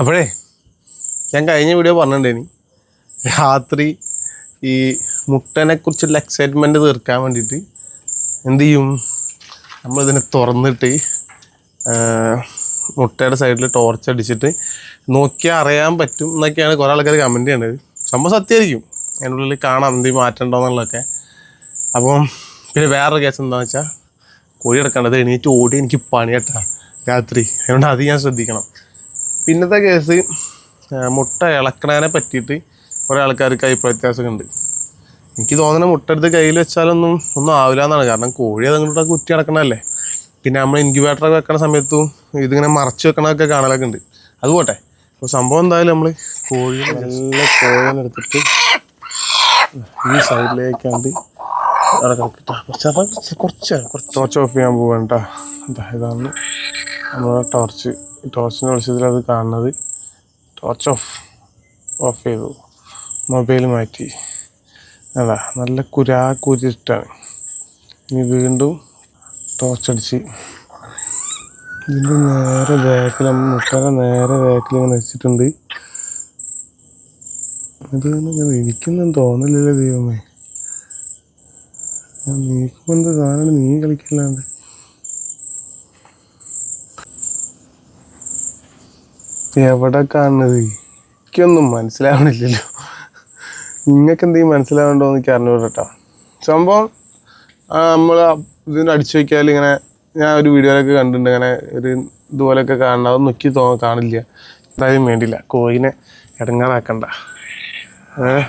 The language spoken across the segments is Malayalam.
അപ്പോഴേ ഞാൻ കഴിഞ്ഞ വീഡിയോ പറഞ്ഞിട്ടുണ്ടേനി രാത്രി ഈ മുട്ടനെ കുറിച്ചുള്ള എക്സൈറ്റ്മെന്റ് തീർക്കാൻ വേണ്ടിയിട്ട് എന്ത് ചെയ്യും? നമ്മളിതിനെ തുറന്നിട്ട് മുട്ടയുടെ സൈഡിൽ ടോർച്ച് അടിച്ചിട്ട് നോക്കിയാൽ അറിയാൻ പറ്റും എന്നൊക്കെയാണ് കുറേ ആൾക്കാർ കമന്റ് ചെയ്യേണ്ടത് സംഭവം സത്യമായിരിക്കും. അതിന്റെ ഉള്ളിൽ കാണാം എന്ത് മാറ്റം ഉണ്ടോ എന്നുള്ളതൊക്കെ. അപ്പം പിന്നെ വേറൊരു കേസ് എന്താണെന്ന് വെച്ചാൽ കോഴി കിടക്കേണ്ടത് എണീറ്റ് ഓടി എനിക്ക് പണിയട്ടാ രാത്രി. അതുകൊണ്ട് അത് ഞാൻ ശ്രദ്ധിക്കണം. പിന്നത്തെ കേസ് മുട്ട ഇളക്കണതിനെ പറ്റിയിട്ട് കുറേ ആൾക്കാർക്ക് അഭിപ്രായ ഉണ്ട് എനിക്ക് തോന്നുന്നത് മുട്ട എടുത്ത് കയ്യിൽ വെച്ചാലൊന്നും ഒന്നും ആവില്ല എന്നാണ് കാരണം കോഴി അതങ്ങോട്ട് കുറ്റി അടക്കണമല്ലേ പിന്നെ നമ്മൾ ഇൻക്യുബേറ്ററൊക്കെ വെക്കണ സമയത്തും ഇതിങ്ങനെ മറച്ച് വെക്കണതൊക്കെ കാണലൊക്കെ ഉണ്ട് അത് പോട്ടെ അപ്പോൾ സംഭവം എന്തായാലും നമ്മൾ കോഴി നല്ല കോഴിനെ എടുത്തിട്ട് ഈ സൈഡിലേക്കാണ്ട് കുറച്ച് കുറച്ച് ടോർച്ച് ഓഫ് ചെയ്യാൻ പോവാണ് കേട്ടോ ഇതാ ഇതാണ് നമ്മുടെ ടോർച്ച് ടോർച്ചിന്റെ വെളിച്ചത്തിൽ അത് കാണുന്നത്. ടോർച്ച് ഓഫ് ഓഫ് ചെയ്തു. മൊബൈൽ മാറ്റി. അതാ നല്ല കുരാ കുരിട്ടാണ്. ഇനി വീണ്ടും ടോർച്ച് അടിച്ച്. ഇതിന്റെ നേരെ ബാക്കിൽ മുട്ടര നേരെ ബാക്കിൽ ഇങ്ങനെ വെച്ചിട്ടുണ്ട്. ഇങ്ങനെ ഇരിക്കുന്നെന്ന് തോന്നില്ലല്ലോ ദൈവമേ. നീക്കുമ്പോൾ എന്താ കാണാൻ നീ കളിക്കല്ലാണ്ട്. എവിടെ കാണുന്നത്? എനിക്കൊന്നും മനസ്സിലാവണില്ലല്ലോ. നിങ്ങൾക്ക് എന്തെങ്കിലും മനസ്സിലാവണ്ടോ എന്ന് എനിക്ക് അറിഞ്ഞൂടെ കേട്ടോ സംഭവം നമ്മൾ ഇതിന് അടിച്ചു വയ്ക്കാൽ ഇങ്ങനെ ഞാൻ ഒരു വീഡിയോയിലൊക്കെ കണ്ടിട്ടുണ്ട്. ഇങ്ങനെ ഒരു ഇതുപോലെയൊക്കെ കാണണം. അത് നോക്കി തോ കാണില്ല. എന്തായാലും വേണ്ടില്ല. കോയിനെ ഇടങ്ങാറാക്കണ്ട. ഏഹ്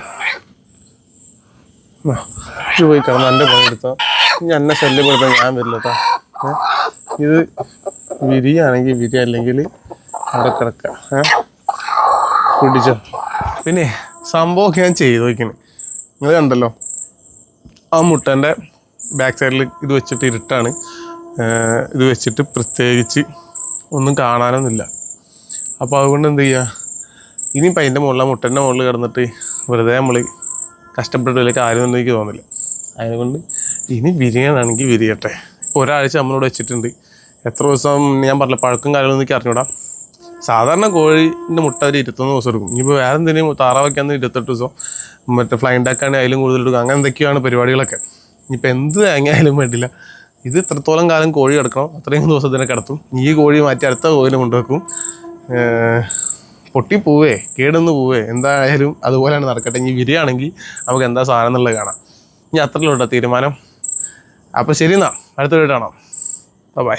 പോയി കിടന്ന് എന്റെ പണിയെടുത്തോ ഇനി എന്നെ ശല്യപ്പെടുത്താൻ ഞാൻ വരില്ല കേട്ടോ. ഇത് വിരിയാണെങ്കിൽ വിരി അല്ലെങ്കിൽ അവിടെ കിടക്കാം ഏ പിടിച്ചോ? പിന്നെ സംഭവമൊക്കെ ഞാൻ ചെയ്തു നോക്കിന്. നിങ്ങൾ കണ്ടല്ലോ? ആ മുട്ടന്റെ ബാക്ക് സൈഡിൽ ഇത് വെച്ചിട്ട് ഇരുട്ടാണ്. ഇത് വെച്ചിട്ട് പ്രത്യേകിച്ച് ഒന്നും കാണാനൊന്നുമില്ല. അപ്പോൾ അതുകൊണ്ട് എന്ത് ചെയ്യുക ഇനിയിപ്പോൾ അതിന്റെ മുകളിൽ മുട്ടന്റെ മുകളിൽ കിടന്നിട്ട് വെറുതെ നമ്മൾ കഷ്ടപ്പെട്ട് വലിയ കാര്യമൊന്നും എനിക്ക് തോന്നില്ല. അതുകൊണ്ട് ഇനി വിരിയണമെങ്കിൽ വിരിയട്ടെ. ഇപ്പോൾ ഒരാഴ്ച നമ്മളോട് വെച്ചിട്ടുണ്ട്. എത്ര ദിവസം ഞാൻ പറഞ്ഞില്ല? പഴക്കും കാര്യങ്ങളൊന്നും എനിക്ക് അറിഞ്ഞൂടാ. സാധാരണ കോഴിന്റെ മുട്ട ഒരു ഇരുപത്തൊന്ന് ദിവസം എടുക്കും. ഇനിയിപ്പോൾ വേറെ എന്തെങ്കിലും താറാവയ്ക്കാന്ന് ഇരുപത്തെട്ട് ദിവസം മറ്റേ ഫ്ലൈൻ ഡാക്കാണെങ്കിൽ അതിലും കൂടുതൽ എടുക്കും. അങ്ങനെ എന്തൊക്കെയാണ് പരിപാടികളൊക്കെ? ഇനിയിപ്പോൾ എന്ത് തേങ്ങയായാലും വേണ്ടില്ല. ഇത് ഇത്രത്തോളം കാലം കോഴി കിടക്കണം. അത്രയും ദിവസത്തിനെ കിടത്തും. ഈ കോഴി മാറ്റി അടുത്ത കോഴിയിൽ കൊണ്ടുവെക്കും. പൊട്ടി പോവേ കേടൊന്ന് പോവേ. എന്തായാലും അതുപോലെയാണ് നടക്കട്ടെ. ഇനി വിരിയാണെങ്കിൽ നമുക്ക് എന്താ സാധനം എന്നുള്ളത് കാണാം. ഇനി അത്രയുള്ള തീരുമാനം. അപ്പോൾ ശരി എന്നാ. അടുത്ത വീട്ടാണോ ബൈ